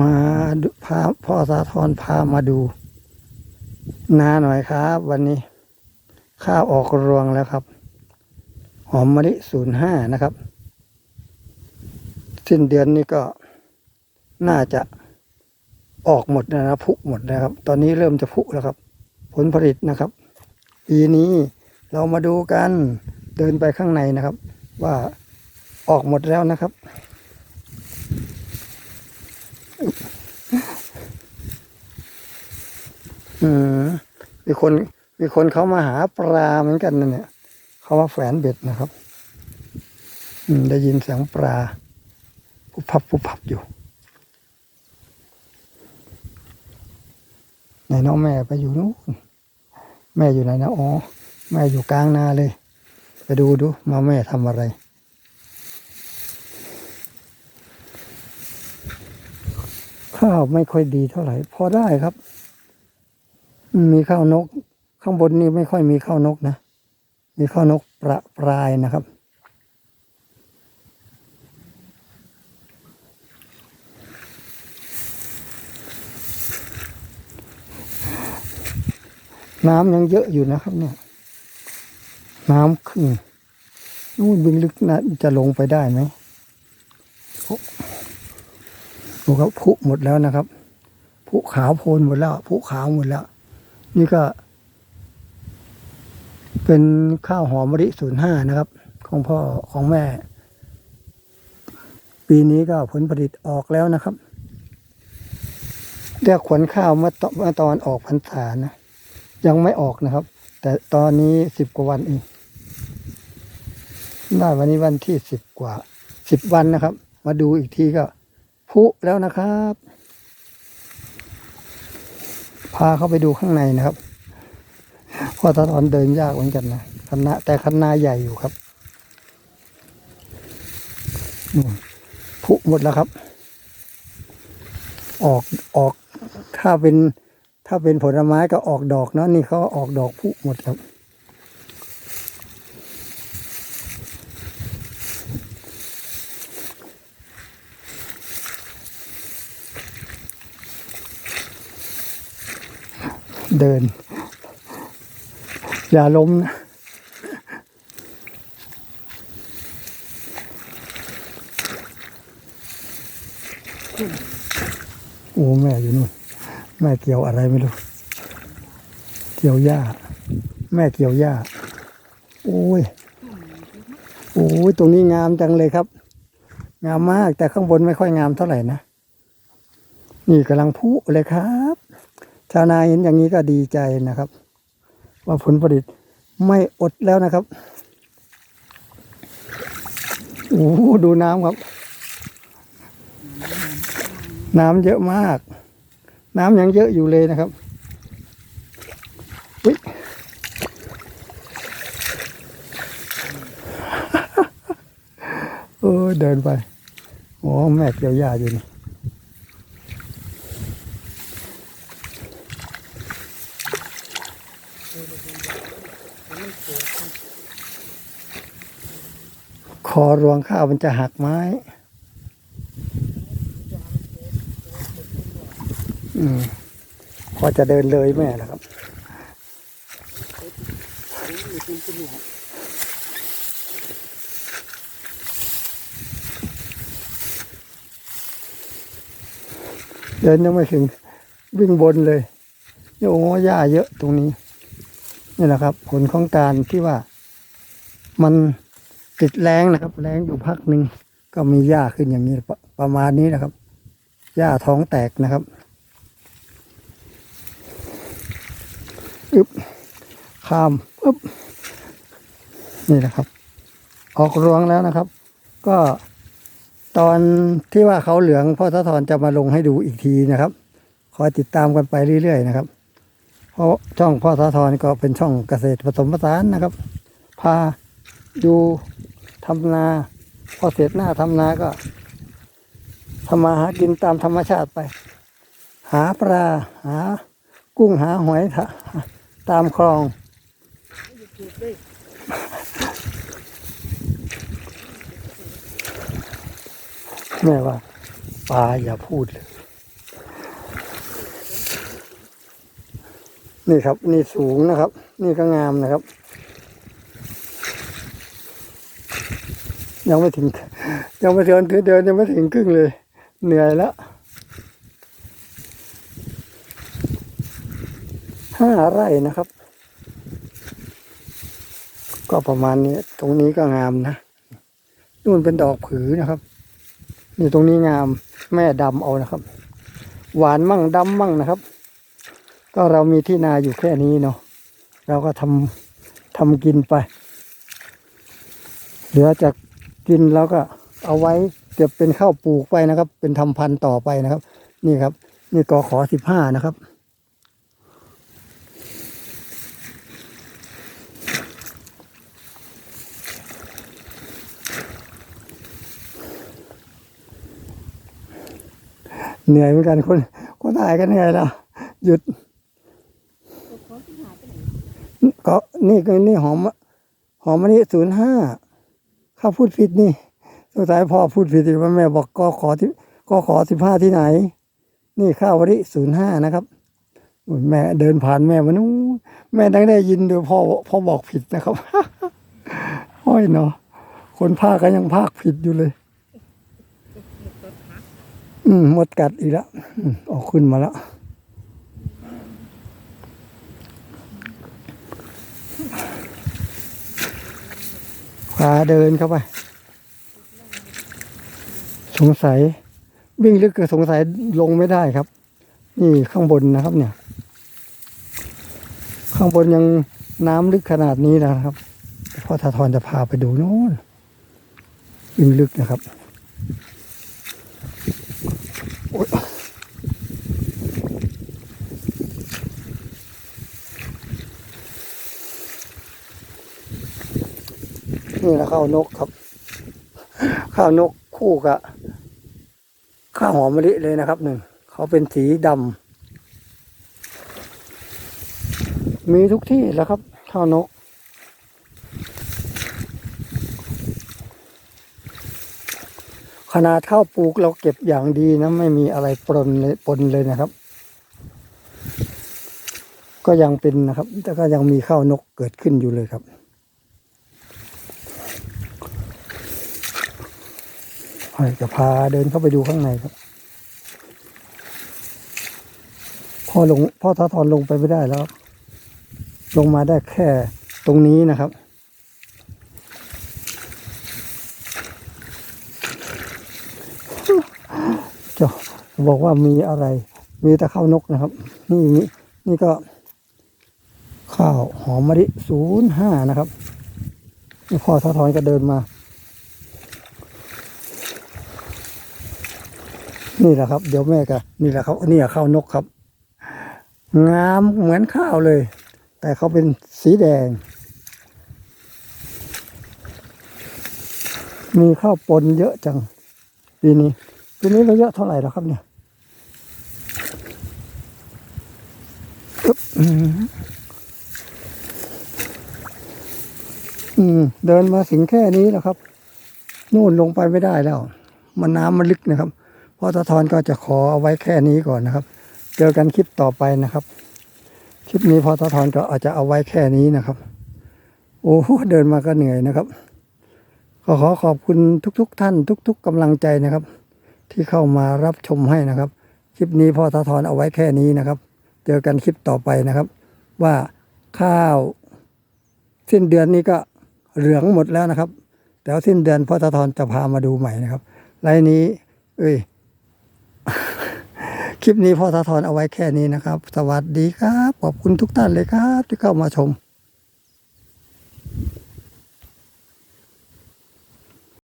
มาพาพ่อสาธรพามาดู นาหน่อยครับ วันนี้ ข้าวออกรวงแล้วครับ หอมมะลิศูนย์ห้านะครับ สิ้นเดือนนี้ก็น่าจะออกหมดนะครับผุหมดนะครับ ตอนนี้เริ่มจะผุแล้วครับ ผลผลิตนะครับปีนี้เรามาดูกันเดินไปข้างในนะครับ ว่าออกหมดแล้วนะครับ อืมมีคนมีคนเขามาหาปลาเหมือนกันนะเนี่ยเขาว่าแฝนเบ็ดนะครับ อืมได้ยินเสียงปลาพุบพับพุบพับอยู่ไหนน้องแม่ไปอยู่นู้นแม่อยู่ไหนนะอ๋อแม่อยู่กลางนาเลย ไปดูดูมาแม่ทำอะไรข้าวไม่ค่อยดีเท่าไหร่ พอได้ครับ มีข้าวนก ข้างบนนี่ไม่ค่อยมีข้าวนกนะ มีข้าวนกประปรายนะครับ น้ำยังเยอะอยู่นะครับเนี่ย น้ำขึ้นนู่นบึงลึกนะจะลงไปได้ไหมโอ้ดูครับผุหมดแล้วนะครับผุขาวโพลนหมดแล้วผุขาวหมดแล้ว นี่ก็ เป็นข้าวหอมมะลิศูนย์ห้านะครับ ของพ่อของแม่ ปีนี้ก็ผลผลิตออกแล้วนะครับเรียกขนข้าวเมื่อตเมื่อตอนออกพรรษานะ ยังไม่ออกนะครับ แต่ตอนนี้สิบกว่าวันเองได้วันนี้วันที่สิบกว่าสิบวันนะครับ มาดูอีกทีก็พุแล้วนะครับาเข้าไปดูข้างในนะครับเพราะตาตอนเดินยากเหมือนกันนะคณะแต่คณะใหญ่อยู่ครับผุหมดแล้วครับ ออกออกถ้าเป็นถ้าเป็นผลไม้ก็ออกดอกเนาะนี่เขาออกดอกผุหมดครับ เดิน อย่าล้มนะโอ้แม่อยู่นู่น แม่เกี่ยวอะไรไม่รู้ เกี่ยวหญ้า แม่เกี่ยวหญ้า โอ้ย โอ้ย ตรงนี้งามจังเลยครับ งามมาก แต่ข้างบนไม่ค่อยงามเท่าไหร่นะ นี่กำลังพุเลยครับ ชาวนาเห็นอย่างนี้ก็ดีใจนะครับ ว่าผลผลิตไม่อดแล้วนะครับโอ้ดูน้ำครับ น้ำเยอะมาก น้ำยังเยอะอยู่เลยนะครับอุ๊ยเออเดินไป โอ้แม่เกี่ยวหญ้าอยู่นี่ คอรวงข้าวมันจะหักไม้ อืมพอจะเดินเลยแม่นะครับเดินยังไม่ถึงวิ่งบนเลยโอ้หญ้าเยอะตรงนี้ นี่แหละครับ ผลของการที่ว่า มันติดแรงนะครับ แรงอยู่พักหนึ่งก็มีหญ้าขึ้นอย่างนี้ประประมาณนี้นะครับหญ้าท้องแตกนะครับอึบข้ามอึบนี่แหละครับ ออกรวงแล้วนะครับ ก็ตอนที่ว่าเขาเหลืองพ่อสะทศรจะมาลงให้ดูอีกทีนะครับ คอยติดตามกันไปเรื่อยๆนะครับ ราะช่องพ่อสาธรก็เป็นช่องเกษตรผสมผสานนะครับ พาดูทำนาพอเสร็จหน้าทำนาก็ทำมาหากินตามธรรมชาติไป หาปลาหา กุ้งหาหอยตามคลองแม่ว่าปลาอย่าพูดเลย นี่ครับ นี่สูงนะครับ นี่ก็งามนะครับ ยังไม่ถึง ยังไม่เดินเดินยังไม่ถึงครึ่งเลย เหนื่อยแล้วห้าไร่นะครับ ก็ประมาณนี้ตรงนี้ก็งามนะนู่นเป็นดอกผือนะครับนี่ตรงนี้งามแม่ดำเอานะครับ หวานมั่งดำมั่งนะครับ ก็เรามีที่นาอยู่แค่นี้เนาะเราก็ทำทำกินไป เหลือจากกินแล้วก็เอาไว้เก็บเป็นข้าวปลูกไปนะครับ เป็นทำพันธุ์ต่อไปนะครับ นี่ครับ นี่กอขอสิบห้านะครับเหนื่อยเหมือนกันคนคนถ่ายกันเหนื่อยแล้วหยุด ก็นี่ก็นี่หอมหอมอันนี้ศูนย์ห้าข้าพูดผิดนี่สงสัยพ่อพูดผิดอีกว่าแม่บอกก็ขอที่ก็ขอสิบห้าที่ไหน นี่ข้าววันนี้ศูนย์ห้านะครับแม่เดินผ่านแม่มานู้แม่ดังได้ยินดูพ่อพ่อบอกผิดนะครับห้อยเนาะคนภาคก็ยังภาคผิดอยู่เลย อืมหมดกัดอีกแล้วออกขึ้นมาแล้ว พาเดินเข้าไป สงสัย วิ่งลึกเกิดสงสัยลงไม่ได้ครับ นี่ข้างบนนะครับ เนี่ย ข้างบนยังน้ำลึกขนาดนี้นะครับพ่อทาทรจะพาไปดูโน่นวิ่งลึกนะครับ นี่แหละข้าวนกครับ ข้าวนกคู่กับข้าวหอมมะลิเลยนะครับหนึ่งเขาเป็นสีดำมีทุกที่แล้วครับ ข้าวนก ขนาดข้าวปลูกเราเก็บอย่างดีนะไม่มีอะไรปนเลยปนเลยนะครับ ก็ยังเป็นนะครับ แต่ก็ยังมีข้าวนกเกิดขึ้นอยู่เลยครับ ให้ จะพาเดินเข้าไปดูข้างในครับ พ่อลงพ่อท้าทอนลงไปไม่ได้แล้ว ลงมาได้แค่ตรงนี้นะครับ จะบอกว่ามีอะไร มีแต่ข้าวนกนะครับ นี่นี่นี่ก็ ข้าวหอมมะลิศูนย์ห้านะครับพ่อท้าทอนก็เดินมา นี่แหละครับ เดี๋ยวแม่ก็นี่แหละครับนี่ข้าวนกครับ งามเหมือนข้าวเลย แต่เขาเป็นสีแดง มีข้าวปนเยอะจังปีนี้ปีนี้เราเยอะเท่าไหร่แล้วครับเนี่ยอืมเดินมาถึงแค่นี้แล้วครับ นู่นลงไปไม่ได้แล้ว มันน้ำมันลึกนะครับ พ่อตะทอนก็จะขอเอาไว้แค่นี้ก่อนนะครับ เจอกันคลิปต่อไปนะครับ คลิปนี้พ่อตะทอนก็อาจจะเอาไว้แค่นี้นะครับ โอ้โหเดินมาก็เหนื่อยนะครับก็ขอขอบคุณทุกๆทท่าน ทุก ๆกำลังใจนะครับ ที่เข้ามารับชมให้นะครับ คลิปนี้พ่อตาทอนเอาไว้แค่นี้นะครับ เจอกันคลิปต่อไปนะครับ ว่าข้าว สิ้นเดือนนี้ก็เหลืองหมดแล้วนะครับ แต่ว่าสิ้นเดือนพ่อตาทอนจะพามาดูใหม่นะครับไลน์นี้ เอ้ย คลิปนี้พ่อทาทอนเอาไว้แค่นี้นะครับ สวัสดีครับ ขอบคุณทุกท่านเลยครับที่เข้ามาชม